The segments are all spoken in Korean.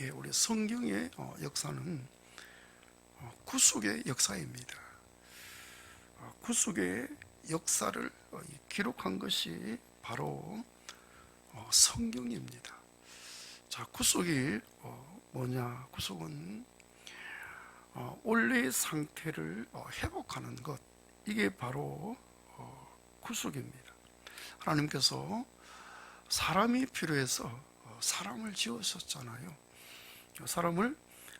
예, 우리 성경의 어, 역사는 어, 구속의 역사입니다. 어, 구속의 역사를 기록한 것이 바로 어, 성경입니다. 자, 구속이 어, 뭐냐? 구속은 어, 원래의 상태를 어, 회복하는 것. 이게 바로 어, 구속입니다. 하나님께서 사람이 필요해서 어, 사람을 지으셨잖아요. 사람을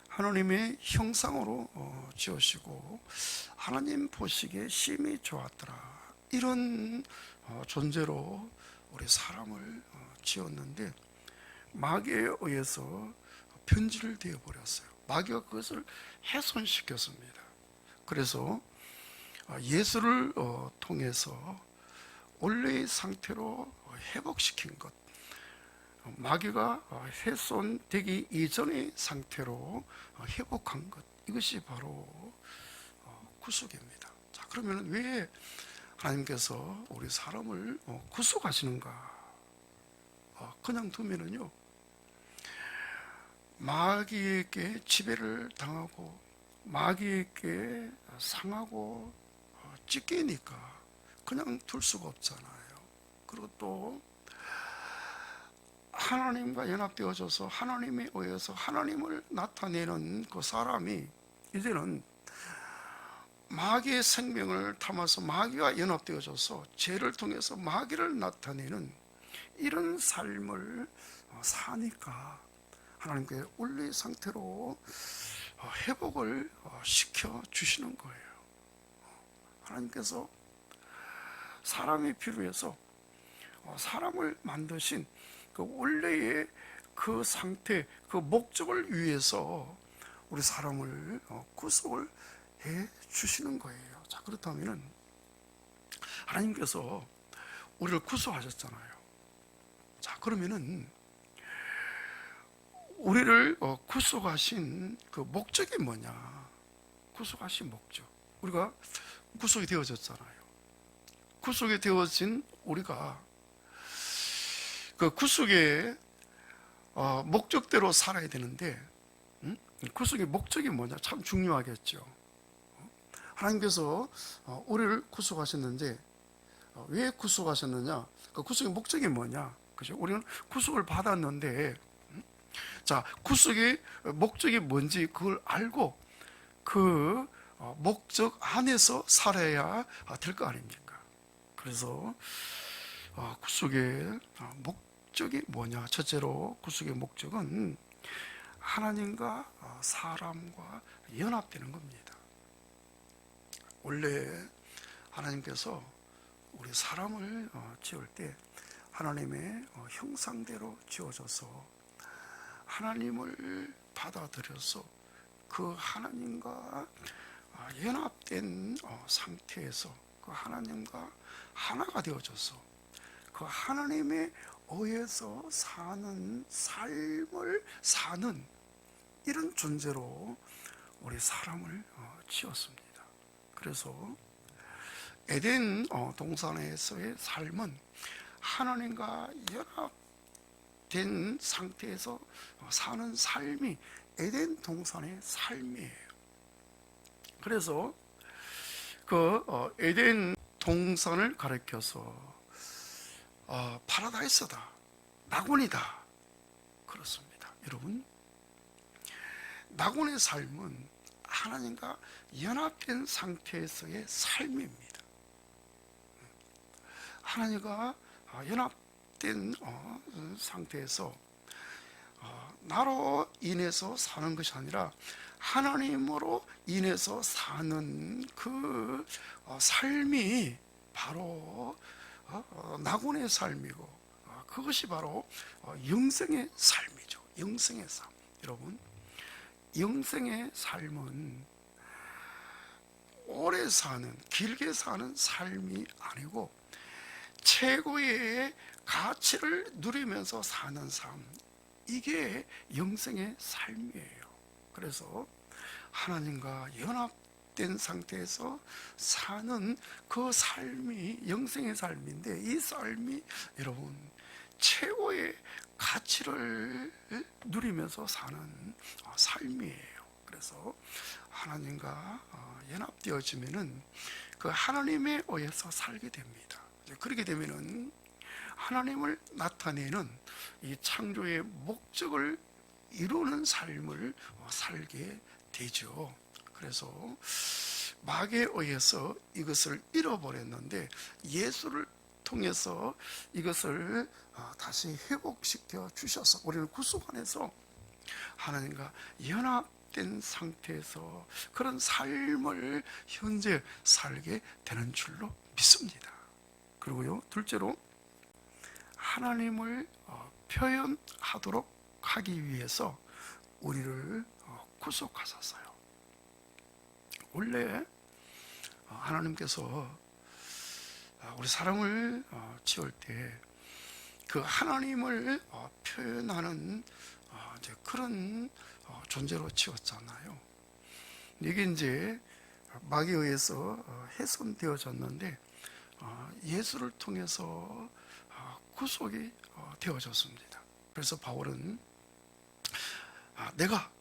하나님의 형상으로 어, 지으시고 하나님 보시기에 심히 좋았더라. 이런 어, 존재로 우리 사람을 어, 지었는데 마귀에 의해서 변질을 되어 버렸어요. 마귀가 그것을 훼손시켰습니다. 그래서 어, 예수를 어, 통해서 원래의 상태로 어, 회복시킨 것. 어, 마귀가 어, 훼손되기 이전의 상태로 어, 회복한 것. 이것이 바로 어, 구속입니다. 자, 그러면 왜 하나님께서 우리 사람을 어, 구속하시는가? 어, 그냥 두면은요, 마귀에게 지배를 당하고 마귀에게 상하고 어, 찢기니까 그냥 둘 수가 없잖아요. 그리고 또 하나님과 연합되어져서 하나님에 의해서 하나님을 나타내는 그 사람이 이제는 마귀의 생명을 담아서 마귀와 연합되어져서 죄를 통해서 마귀를 나타내는 이런 삶을 어, 사니까 하나님께 원래 상태로 어, 회복을 어, 시켜 주시는 거예요. 하나님께서 사람이 필요해서 어, 사람을 만드신 그 원래의 그 상태, 그 목적을 위해서 우리 사람을 어, 구속을 해 주시는 거예요. 자, 그렇다면은 하나님께서 우리를 구속하셨잖아요. 자, 그러면은 우리를 어, 구속하신 그 목적이 뭐냐? 구속하신 목적. 우리가 구속이 되어졌잖아요. 구속이 되어진 우리가 그 구속의 어, 목적대로 살아야 되는데 음? 구속의 목적이 뭐냐? 참 중요하겠죠. 어? 하나님께서 어, 우리를 구속하셨는데 어, 왜 구속하셨느냐? 그 구속의 목적이 뭐냐? 그죠? 우리는 구속을 받았는데 음? 자 구속의 목적이 뭔지 그걸 알고 그 어, 목적 안에서 살아야 될 거 아닙니까? 그래서 어, 구속의 어, 목적이 뭐냐? 첫째로 구속의 목적은 하나님과 어, 사람과 연합되는 겁니다. 원래 하나님께서 우리 사람을 어, 지을 때 하나님의 어, 형상대로 지어져서 하나님을 받아들여서 그 하나님과 어, 연합된 어, 상태에서 그 하나님과 하나가 되어져서 그 하나님의 의해서 사는 삶을 사는 이런 존재로 우리 사람을 어, 지었습니다. 그래서 에덴 어, 동산에서의 삶은 하나님과 연합된 상태에서 어, 사는 삶이 에덴 동산의 삶이에요. 그래서 그 어, 에덴 동산을 가리켜서 어, 파라다이스다, 낙원이다 그렇습니다. 여러분, 낙원의 삶은 하나님과 연합된 상태에서의 삶입니다. 하나님과 어, 연합된 어, 상태에서 어, 나로 인해서 사는 것이 아니라 하나님으로 인해서 사는 그 어, 삶이 바로 낙원의 삶이고 어, 그것이 바로 어, 영생의 삶이죠. 영생의 삶. 여러분, 영생의 삶은 오래 사는, 길게 사는 삶이 아니고 최고의 가치를 누리면서 사는 삶. 이게 영생의 삶이에요. 그래서 하나님과 연합 된 상태에서 사는 그 삶이 영생의 삶인데 이 삶이 여러분 최고의 가치를 누리면서 사는 어, 삶이에요. 그래서 하나님과 어, 연합되어지면은 그 하나님에 의해서 살게 됩니다. 그렇게 되면은 하나님을 나타내는 이 창조의 목적을 이루는 삶을 어, 살게 되죠. 그래서 마귀에 의해서 이것을 잃어버렸는데 예수를 통해서 이것을 어, 다시 회복시켜 주셔서 우리는 구속 안에서 하나님과 연합된 상태에서 그런 삶을 현재 살게 되는 줄로 믿습니다. 그리고요, 둘째로 하나님을 어, 표현하도록 하기 위해서 우리를 어, 구속하셨어요. 원래 어, 하나님께서 아, 우리 사람을 어, 지을 때 그 하나님을 어, 표현하는 어, 그런 어, 존재로 지었잖아요. 이게 이제 마귀에 의해서 어, 훼손되어졌는데 어, 예수를 통해서 어, 구속이 어, 되어졌습니다. 그래서 바울은 아, 내가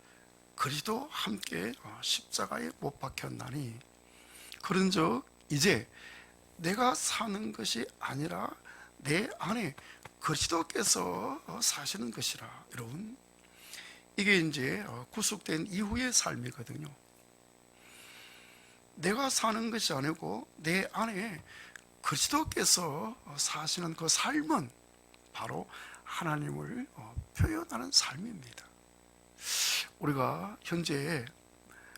그리스도 함께 어, 십자가에 못 박혔나니 그런즉 이제 내가 사는 것이 아니라 내 안에 그리스도께서 어, 사시는 것이라 여러분 이게 이제 어, 구속된 이후의 삶이거든요. 내가 사는 것이 아니고 내 안에 그리스도께서 어, 사시는 그 삶은 바로 하나님을 어, 표현하는 삶입니다. 우리가 현재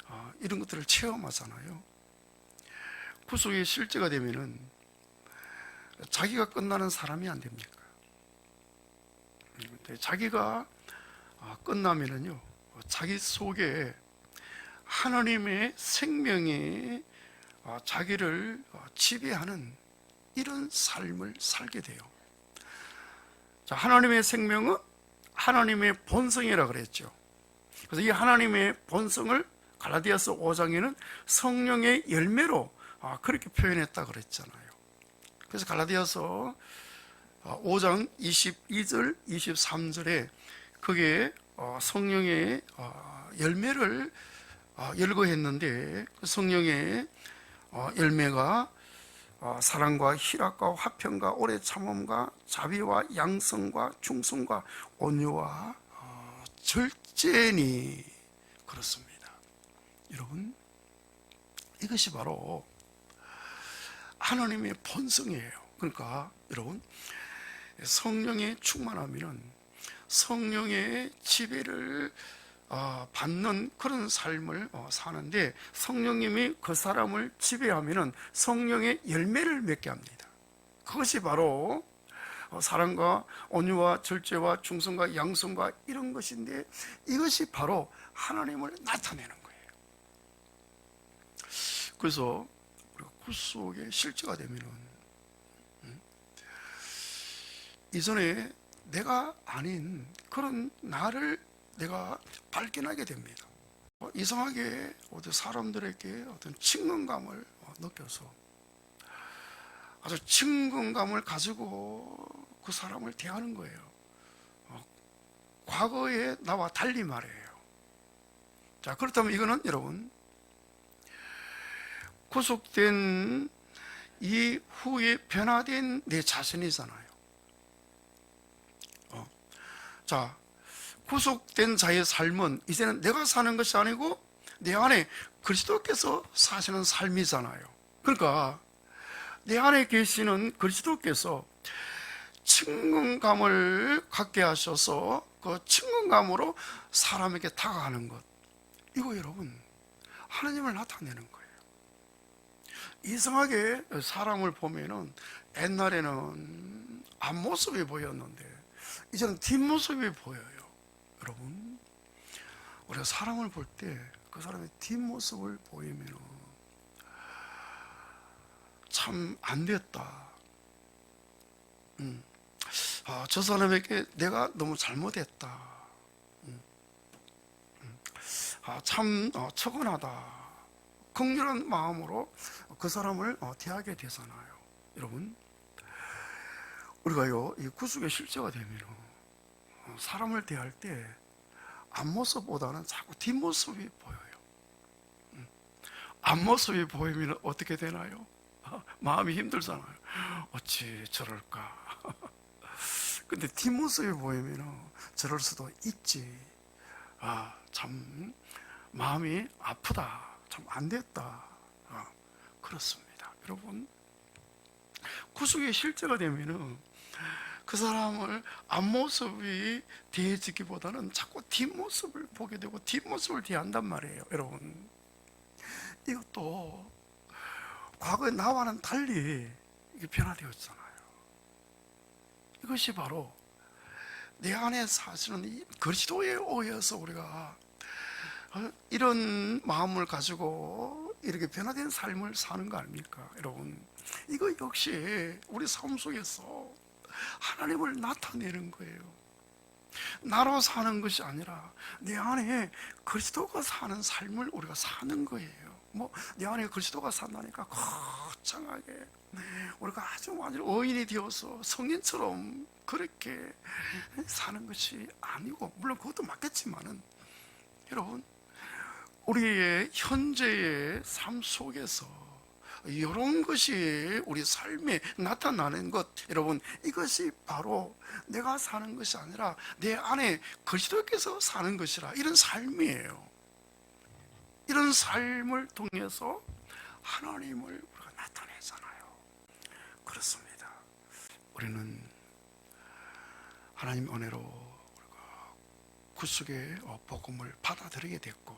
어, 이런 것들을 체험하잖아요. 구속의 실제가 되면은 자기가 끝나는 사람이 안 됩니까? 근데 자기가 어, 끝나면은요, 자기 속에 하나님의 생명이 어, 자기를 어, 지배하는 이런 삶을 살게 돼요. 자, 하나님의 생명은 하나님의 본성이라 그랬죠. 그래서 이 하나님의 본성을 갈라디아서 5장에는 성령의 열매로 아, 그렇게 표현했다 그랬잖아요. 그래서 갈라디아서 5장 22절, 23절에 그게 어, 성령의 어, 열매를 어, 열거했는데 그 성령의 열매가 사랑과 희락과 화평과 오래 참음과 자비와 양성과 충성과 온유와 절제니 그렇습니다. 여러분 이것이 바로 하나님의 본성이에요. 그러니까 여러분 성령의 충만하면은 성령의 지배를 어, 받는 그런 삶을 어, 사는데 성령님이 그 사람을 지배하면은 성령의 열매를 맺게 합니다. 그것이 바로 어, 사랑과 온유와 절제와 충성과 양성과 이런 것인데 이것이 바로 하나님을 나타내는 거예요. 그래서 우리가 구속의 실제가 되면은 음, 이전에 내가 아닌 그런 나를 내가 발견하게 됩니다. 어, 이상하게 어떤 사람들에게 어떤 친근감을 어, 느껴서 아주 친근감을 가지고 그 사람을 대하는 거예요. 어, 과거의 나와 달리 말이에요. 자, 그렇다면 이거는 여러분, 구속된 이 후에 변화된 내 자신이잖아요. 어. 자, 구속된 자의 삶은 이제는 내가 사는 것이 아니고 내 안에 그리스도께서 사시는 삶이잖아요. 그러니까 내 안에 계시는 그리스도께서 친근감을 갖게 하셔서 그 친근감으로 사람에게 다가가는 것. 이거 여러분, 하나님을 나타내는 거예요. 이상하게 사람을 보면은 옛날에는 앞모습이 보였는데, 이제는 뒷모습이 보여요. 여러분, 우리가 사람을 볼 때 그 사람의 뒷모습을 보이면 참 안 됐다. 음. 아, 저 사람에게 내가 너무 잘못했다. 음. 음. 아, 참 어, 처근하다. 극렬한 마음으로 그 사람을 어, 대하게 되잖아요. 여러분, 우리가요, 이 구속의 실제가 되면 사람을 대할 때 앞모습보다는 자꾸 뒷모습이 보여요. 음. 앞모습이 보이면 어떻게 되나요? 마음이 힘들잖아요. 어찌 저럴까? 근데 뒷모습이 보이면 저럴 수도 있지. 아, 참, 마음이 아프다. 참 안 됐다. 아, 그렇습니다. 여러분, 구속의 실제가 되면은 그 사람을 앞모습이 대해지기보다는 자꾸 뒷모습을 보게 되고 뒷모습을 대한단 말이에요, 여러분. 이것도 과거의 나와는 달리 이게 변화되었잖아요. 이것이 바로 내 안에 사실은 이 그리스도에 의해서 우리가 어, 이런 마음을 가지고 이렇게 변화된 삶을 사는 거 아닙니까, 여러분? 이거 역시 우리 삶 속에서 하나님을 나타내는 거예요. 나로 사는 것이 아니라 내 안에 그리스도가 사는 삶을 우리가 사는 거예요. 뭐 내 안에 그리스도가 산다니까 거창하게 우리가 아주 완전 어인이 되어서 성인처럼 그렇게 사는 것이 아니고 물론 그것도 맞겠지만은 여러분 우리의 현재의 삶 속에서 이런 것이 우리 삶에 나타나는 것 여러분 이것이 바로 내가 사는 것이 아니라 내 안에 그리스도께서 사는 것이라 이런 삶이에요. 이런 삶을 통해서 하나님을 우리가 나타내잖아요 그렇습니다 우리는 하나님 은혜로 구속의 어, 복음을 받아들이게 됐고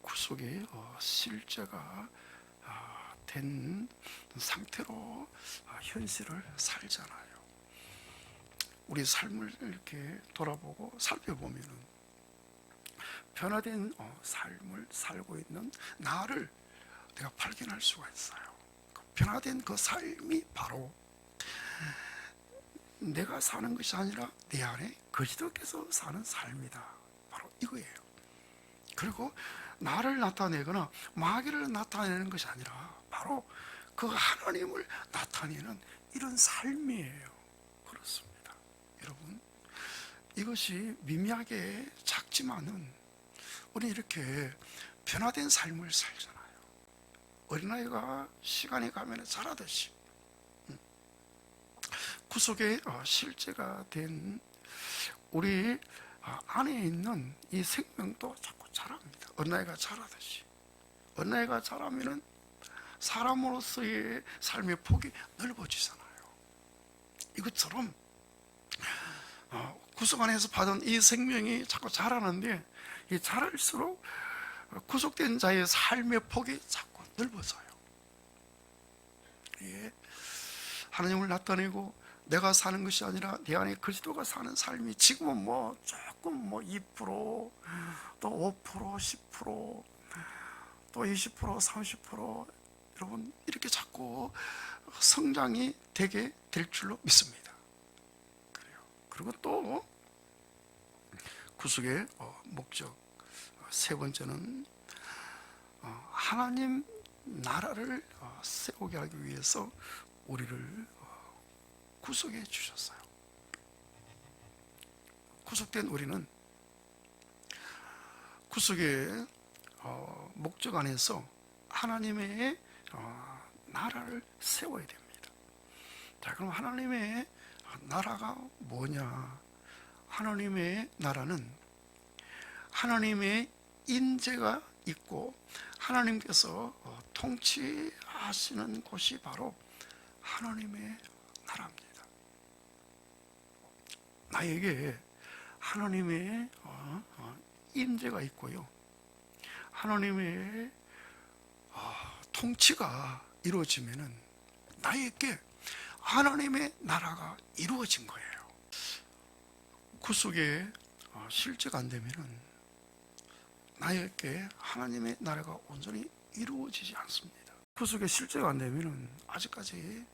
구속의 어, 실제가 아, 된 상태로 아, 현실을 살잖아요. 우리 삶을 이렇게 돌아보고 살펴보면은 변화된 어, 삶을 살고 있는 나를 내가 발견할 수가 있어요. 그 변화된 그 삶이 바로 내가 사는 것이 아니라 내 안에 그리스도께서 사는 삶이다. 바로 이거예요. 그리고 나를 나타내거나 마귀를 나타내는 것이 아니라 바로 그 하나님을 나타내는 이런 삶이에요. 그렇습니다. 여러분, 이것이 미미하게 작지만은 우리 이렇게 변화된 삶을 살잖아요. 어린아이가 시간이 가면 자라듯이 음. 구속의 어, 실제가 된 우리 어, 안에 있는 이 생명도 자꾸 자랍니다. 어린아이가 자라듯이. 어린아이가 자라면은 사람으로서의 삶의 폭이 넓어지잖아요. 이것처럼 어, 구속 안에서 받은 이 생명이 자꾸 자라는데 이 자랄수록 구속된 자의 삶의 폭이 자꾸 넓어져요. 예. 하나님을 나타내고 내가 사는 것이 아니라 내 안에 그리스도가 사는 삶이 지금은 뭐 조금 뭐 2%, 또 5%, 10%, 또 20%, 30% 여러분 이렇게 자꾸 성장이 되게 될 줄로 믿습니다. 그래요. 그리고 또 구속의 어, 목적 세 번째는 어, 하나님 나라를 어, 세우게 하기 위해서 우리를 구속해 주셨어요. 구속된 우리는 구속의 어, 목적 안에서 하나님의 어, 나라를 세워야 됩니다. 자, 그럼 하나님의 나라가 뭐냐? 하나님의 나라는 하나님의 인재가 있고 하나님께서 어, 통치하시는 곳이 바로 하나님의 나라입니다. 나에게 하나님의 어, 어, 임재가 있고요. 하나님의 어, 통치가 이루어지면은 나에게 하나님의 나라가 이루어진 거예요. 구속의 실제가 안 되면은 나에게 하나님의 나라가 온전히 이루어지지 않습니다. 구속의 실제가 안 되면은 아직까지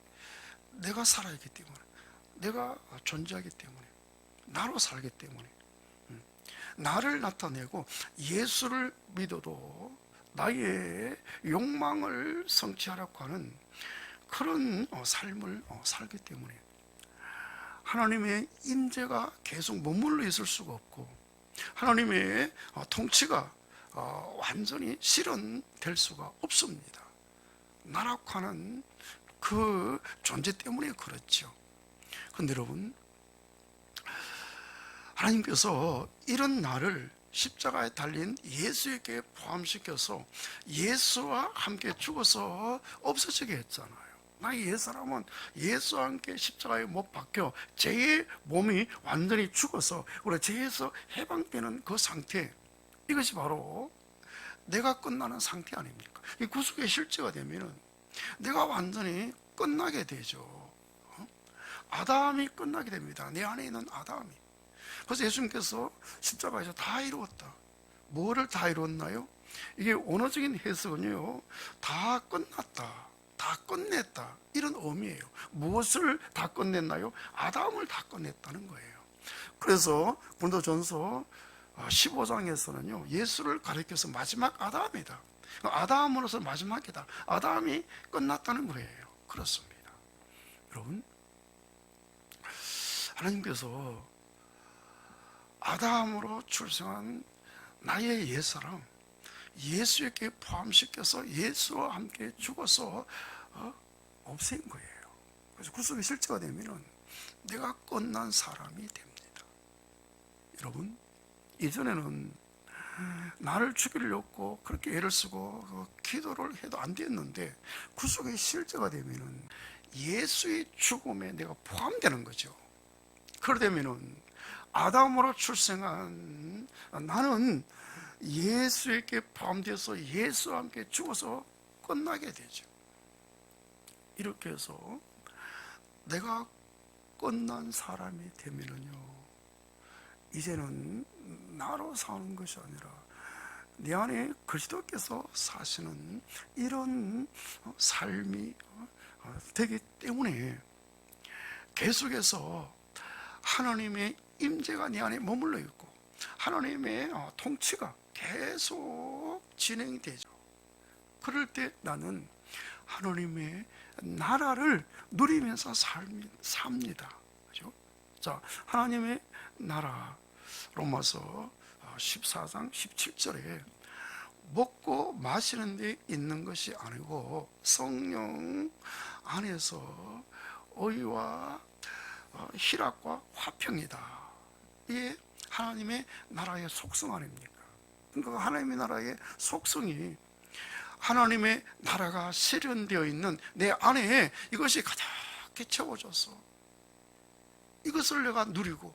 내가 살아있기 때문에 내가 존재하기 때문에 나로 살기 때문에 음, 나를 나타내고 예수를 믿어도 나의 욕망을 성취하려고 하는 그런 어, 삶을 어, 살기 때문에 하나님의 임재가 계속 머물러 있을 수가 없고 하나님의 어, 통치가 어, 완전히 실현될 수가 없습니다. 나락화는 그 존재 때문에 그렇죠. 근데 여러분, 하나님께서 이런 나를 십자가에 달린 예수에게 포함시켜서 예수와 함께 죽어서 없어지게 했잖아요. 나의 옛사람은 예수와 함께 십자가에 못 박혀 제 몸이 완전히 죽어서 우리 죄에서 해방되는 그 상태 이것이 바로 내가 끝나는 상태 아닙니까? 이 구속의 실제가 되면은 내가 완전히 끝나게 되죠. 어? 아담이 끝나게 됩니다. 내 안에 있는 아담이. 그래서 예수님께서 십자가에서 다 이루었다. 뭐를 다 이루었나요? 이게 원어적인 해석은요, 다 끝났다. 다 끝냈다. 이런 의미예요. 무엇을 다 끝냈나요? 아담을 다 끝냈다는 거예요. 그래서 군도전서 15장에서는요, 예수를 가리켜서 마지막 아담이다. 아담으로서 마지막이다. 아담이 끝났다는 거예요. 그렇습니다. 여러분, 하나님께서 아담으로 출생한 나의 옛사람, 예수에게 포함시켜서 예수와 함께 죽어서 어? 없앤 거예요. 그래서 구속의 실제가 되면은 내가 끝난 사람이 됩니다. 여러분, 이전에는 나를 죽이려고 그렇게 애를 쓰고 그 기도를 해도 안 됐는데 구속의 실제가 되면은 예수의 죽음에 내가 포함되는 거죠. 그러되면은 아담으로 출생한 나는 예수에게 포함돼서 예수와 함께 죽어서 끝나게 되죠. 이렇게 해서 내가 끝난 사람이 되면은요, 이제는 나로 사는 것이 아니라 내 안에 그리스도께서 사시는 이런 삶이 되기 때문에 계속해서 하나님의 임재가 내 안에 머물러 있고 하나님의 통치가 계속 진행이 되죠. 그럴 때 나는 하나님의 나라를 누리면서 삶, 삽니다. 그죠? 자, 하나님의 나라, 로마서 14장 17절에 먹고 마시는 데 있는 것이 아니고 성령 안에서 의와 희락과 화평이다. 이게 하나님의 나라의 속성 아닙니까? 그러니까 하나님의 나라의 속성이 하나님의 나라가 실현되어 있는 내 안에 이것이 가득히 채워져서 이것을 내가 누리고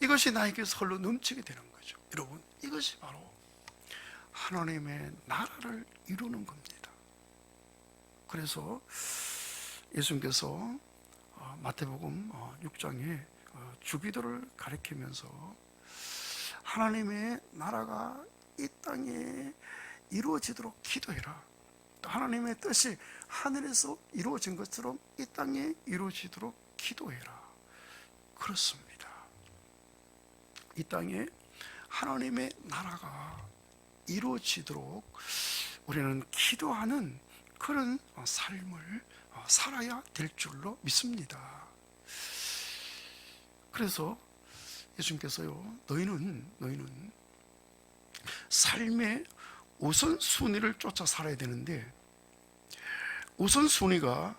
이것이 나에게 설로 넘치게 되는 거죠. 여러분, 이것이 바로 하나님의 나라를 이루는 겁니다. 그래서 예수님께서 어, 마태복음 6장에 어, 주기도를 가리키면서 하나님의 나라가 이 땅에 이루어지도록 기도해라. 또 하나님의 뜻이 하늘에서 이루어진 것처럼 이 땅에 이루어지도록 기도해라. 그렇습니다. 이 땅에 하나님의 나라가 이루어지도록 우리는 기도하는 그런 삶을 살아야 될 줄로 믿습니다. 그래서 예수님께서요, 너희는, 너희는 삶의 우선순위를 쫓아 살아야 되는데, 우선순위가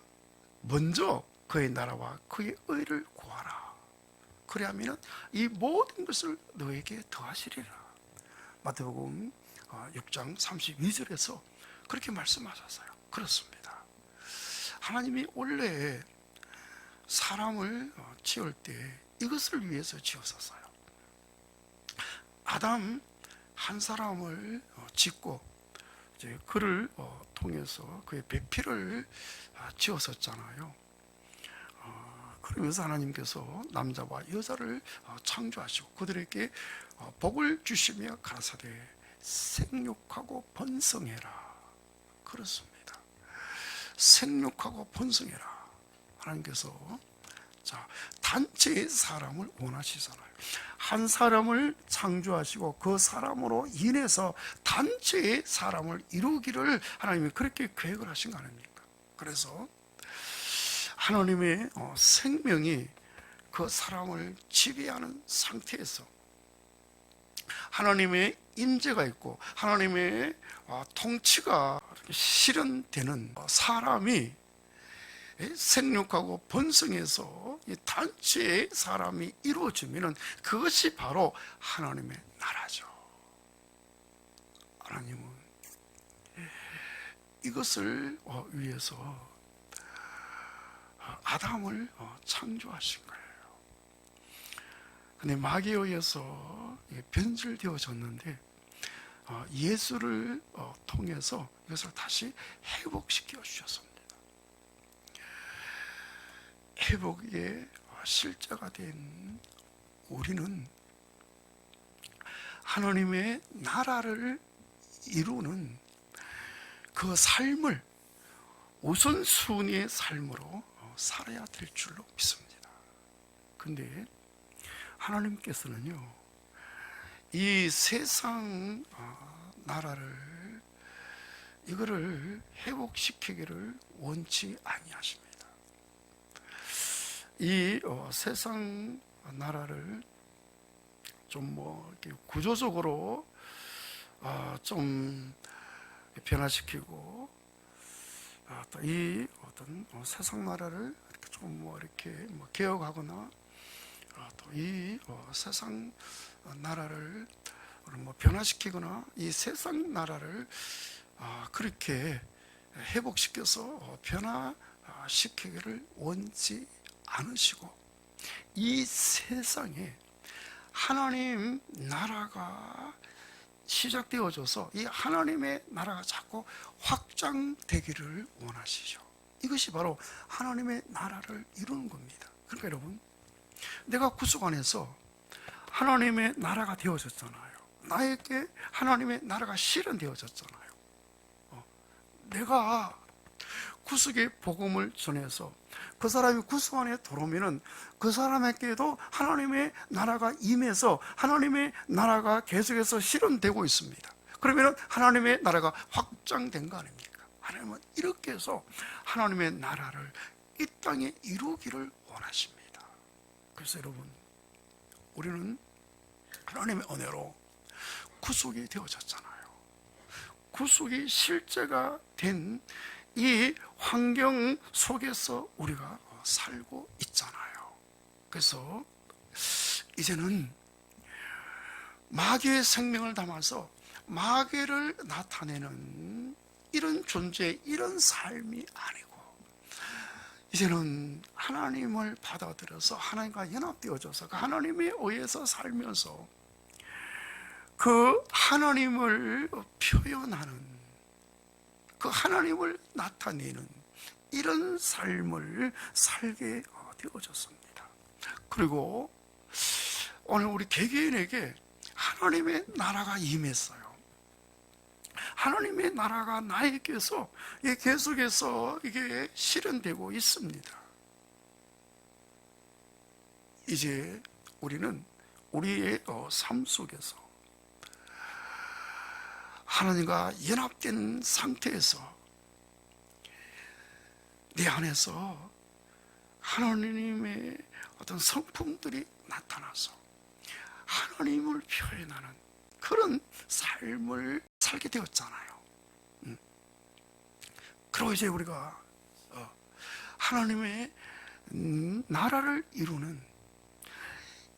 먼저 그의 나라와 그의 의를 구하라. 그래야면 이 모든 것을 너에게 더하시리라. 마태복음 6장 32절에서 그렇게 말씀하셨어요. 그렇습니다. 하나님이 원래 사람을 지을 때 이것을 위해서 지었었어요. 아담 한 사람을 짓고 이제 그를 통해서 그의 배필을 지었었잖아요. 그러면서 하나님께서 남자와 여자를 창조하시고 그들에게 복을 주시며 가라사대 생육하고 번성해라. 그렇습니다. 생육하고 번성해라. 하나님께서 자, 단체의 사람을 원하시잖아요. 한 사람을 창조하시고 그 사람으로 인해서 단체의 사람을 이루기를 하나님이 그렇게 계획을 하신 거 아닙니까? 그래서 하나님의 어, 생명이 그 사람을 지배하는 상태에서 하나님의 임재가 있고 하나님의 어, 통치가 실현되는 사람이 생육하고 번성해서 이 단체의 사람이 이루어지면 그것이 바로 하나님의 나라죠. 하나님은 이것을 어, 위해서 어, 아담을 어, 창조하신 거예요. 근데 마귀에 의해서 변질되어졌는데 예수를 통해서 이것을 다시 회복시켜 주셨습니다. 회복의 실제가 된 우리는 하나님의 나라를 이루는 그 삶을 우선순위의 삶으로 살아야 될 줄로 믿습니다. 근데 하나님께서는요, 이 세상 어, 나라를 이거를 회복시키기를 원치 아니하십니다. 이 어, 세상 나라를 좀 뭐 구조적으로 어, 좀 변화시키고 어, 또이 어떤 어, 세상 나라를 좀뭐 이렇게 뭐 개혁하거나 어, 또이 어, 세상 나라를 뭐 변화시키거나 이 세상 나라를 아, 그렇게 회복시켜서 어, 변화시키기를 원치 않으시고 이 세상에 하나님 나라가 시작되어져서 이 하나님의 나라가 자꾸 확장되기를 원하시죠. 이것이 바로 하나님의 나라를 이루는 겁니다. 그러니까 여러분, 내가 구속 안에서 하나님의 나라가 되어졌잖아요. 나에게 하나님의 나라가 실현되어졌잖아요. 어, 내가 구속의 복음을 전해서 그 사람이 구속 안에 들어오면은 그 사람에게도 하나님의 나라가 임해서 하나님의 나라가 계속해서 실현되고 있습니다. 그러면은 하나님의 나라가 확장된 거 아닙니까? 하나님은 이렇게 해서 하나님의 나라를 이 땅에 이루기를 원하십니다. 그래서 여러분, 우리는 하나님의 은혜로 구속이 되어졌잖아요. 구속이 실제가 된 이 환경 속에서 우리가 살고 있잖아요. 그래서 이제는 마귀의 생명을 담아서 마귀를 나타내는 이런 존재, 이런 삶이 아니고 이제는 하나님을 받아들여서 하나님과 연합되어져서 그 하나님에 의해서 살면서 그 하나님을 표현하는 그 하나님을 나타내는 이런 삶을 살게 되어졌습니다. 그리고 오늘 우리 개개인에게 하나님의 나라가 임했어요. 하나님의 나라가 나에게서 계속해서 이게 실현되고 있습니다. 이제 우리는 우리의 어, 삶 속에서 하나님과 연합된 상태에서 내 안에서 하나님의 어떤 성품들이 나타나서 하나님을 표현하는 그런 삶을 살게 되었잖아요. 음. 그리고 이제 우리가 어, 하나님의 음, 나라를 이루는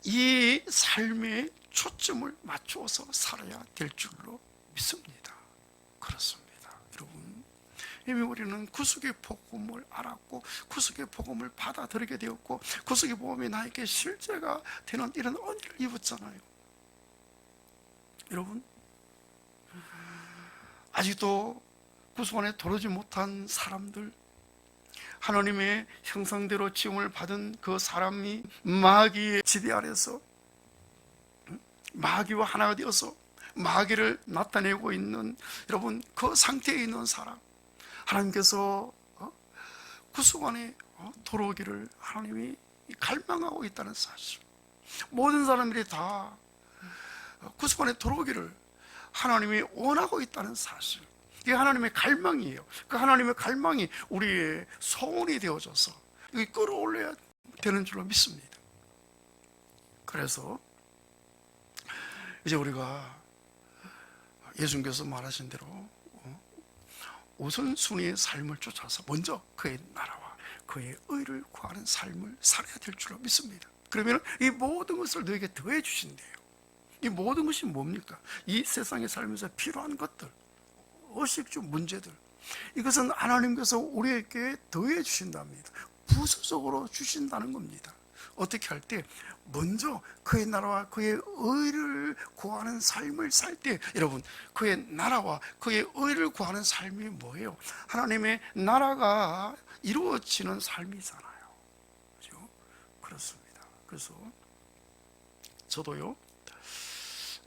이 삶의 초점을 맞추어서 살아야 될 줄로 믿습니다. 그렇습니다. 여러분, 이미 우리는 구속의 복음을 알았고 구속의 복음을 받아들이게 되었고 구속의 복음이 나에게 실제가 되는 이런 은혜를 입었잖아요. 여러분, 아직도 구속 안에 들어오지 못한 사람들 하나님의 형상대로 지음을 받은 그 사람이 마귀의 지배 아래서 마귀와 하나가 되어서 마귀를 나타내고 있는 여러분 그 상태에 있는 사람 하나님께서 어? 구속 안에 어? 들어오기를 하나님이 갈망하고 있다는 사실 모든 사람들이 다 구속 안에 들어오기를 하나님이 원하고 있다는 사실 이게 하나님의 갈망이에요 그 하나님의 갈망이 우리의 소원이 되어져서 이게 끌어올려야 되는 줄로 믿습니다 그래서 이제 우리가 예수님께서 말하신 대로 어, 우선순위의 삶을 쫓아서 먼저 그의 나라와 그의 의를 구하는 삶을 살아야 될 줄로 믿습니다. 그러면 이 모든 것을 너에게 더해 주신대요. 이 모든 것이 뭡니까? 이 세상에 살면서 필요한 것들, 의식주 문제들. 이것은 하나님께서 우리에게 더해 주신답니다. 부수적으로 주신다는 겁니다. 어떻게 할 때 먼저 그의 나라와 그의 의를 구하는 삶을 살 때 여러분 그의 나라와 그의 의를 구하는 삶이 뭐예요? 하나님의 나라가 이루어지는 삶이잖아요. 그죠? 그렇습니다. 그래서 저도요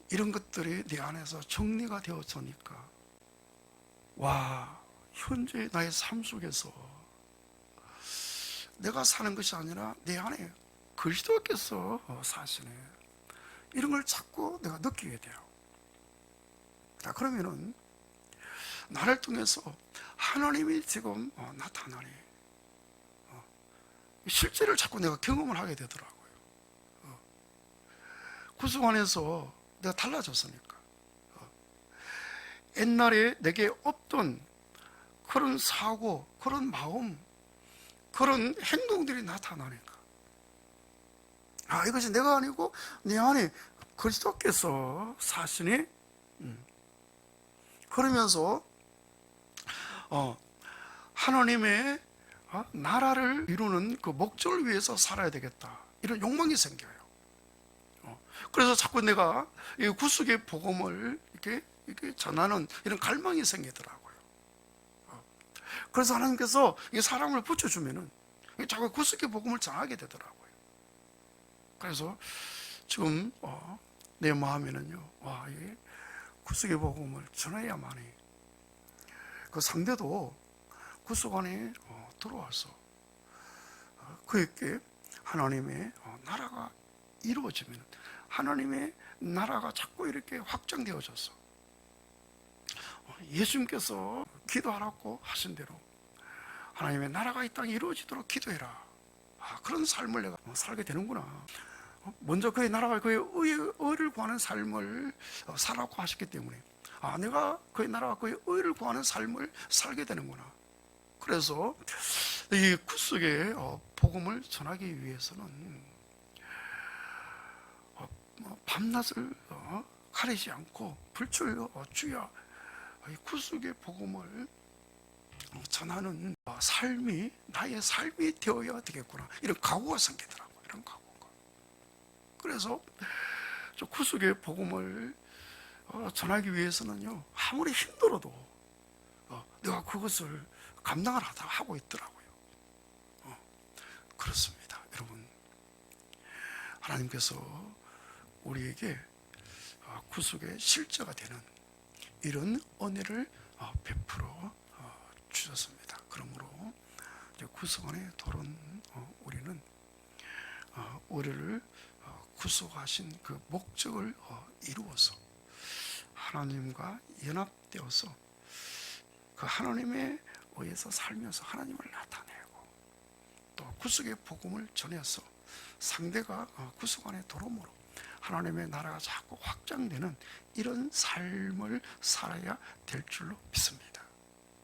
이런 것들이 내 안에서 정리가 되어지니까 와 현재 나의 삶 속에서 내가 사는 것이 아니라 내 안에 그리스도께서 사시네. 이런 걸 자꾸 내가 느끼게 돼요. 자, 그러면은 나를 통해서 하나님이 지금 어, 나타나니 어, 실제를 자꾸 내가 경험을 하게 되더라고요. 어, 구속 안에서 내가 달라졌으니까. 어, 옛날에 내게 없던 그런 사고, 그런 마음, 그런 행동들이 나타나니까. 아, 이것이 내가 아니고 내 안에 그리스도께서 사시니? 음. 그러면서, 어, 하나님의 어, 나라를 이루는 그 목적을 위해서 살아야 되겠다. 이런 욕망이 생겨요. 어, 그래서 자꾸 내가 이 구속의 복음을 이렇게, 이렇게 전하는 이런 갈망이 생기더라고요. 어, 그래서 하나님께서 이 사람을 붙여주면은 자꾸 구속의 복음을 전하게 되더라고요. 그래서 지금 어, 내 마음에는요, 와, 이 구속의 복음을 전해야만이 그 상대도 구속 안에 어, 들어와서 어, 그에게 하나님의 어, 나라가 이루어지면 하나님의 나라가 자꾸 이렇게 확장되어져서 어, 예수님께서 기도하라고 하신 대로 하나님의 나라가 이 땅에 이루어지도록 기도해라. 아, 그런 삶을 내가 살게 되는구나. 어, 먼저 그의 나라와 그의 의, 의를 구하는 삶을 어, 살라고 하셨기 때문에 아, 내가 그의 나라와 그의 의를 구하는 삶을 살게 되는구나. 그래서 이 구속의 어, 복음을 전하기 위해서는 뭐 밤낮을 가리지 않고 불철 주야 이 구속의 복음을 전하는 삶이 나의 삶이 되어야 되겠구나 이런 각오가 생기더라고 이런 각오가 그래서 저 구속의 복음을 어, 전하기 위해서는요 아무리 힘들어도 어, 내가 그것을 감당을 하다 하고 있더라고요 어, 그렇습니다 여러분 하나님께서 우리에게 구속의 실제가 되는 이런 은혜를 베풀어 주셨습니다. 그러므로 안에 들어온 우리는 어, 우리를 어, 구속하신 그 목적을 어, 이루어서 하나님과 연합되어서 그 하나님에 의해서 살면서 하나님을 나타내고 또 구속의 복음을 전해서 상대가 구속 안에 들어오므로 하나님의 나라가 자꾸 확장되는 이런 삶을 살아야 될 줄로 믿습니다.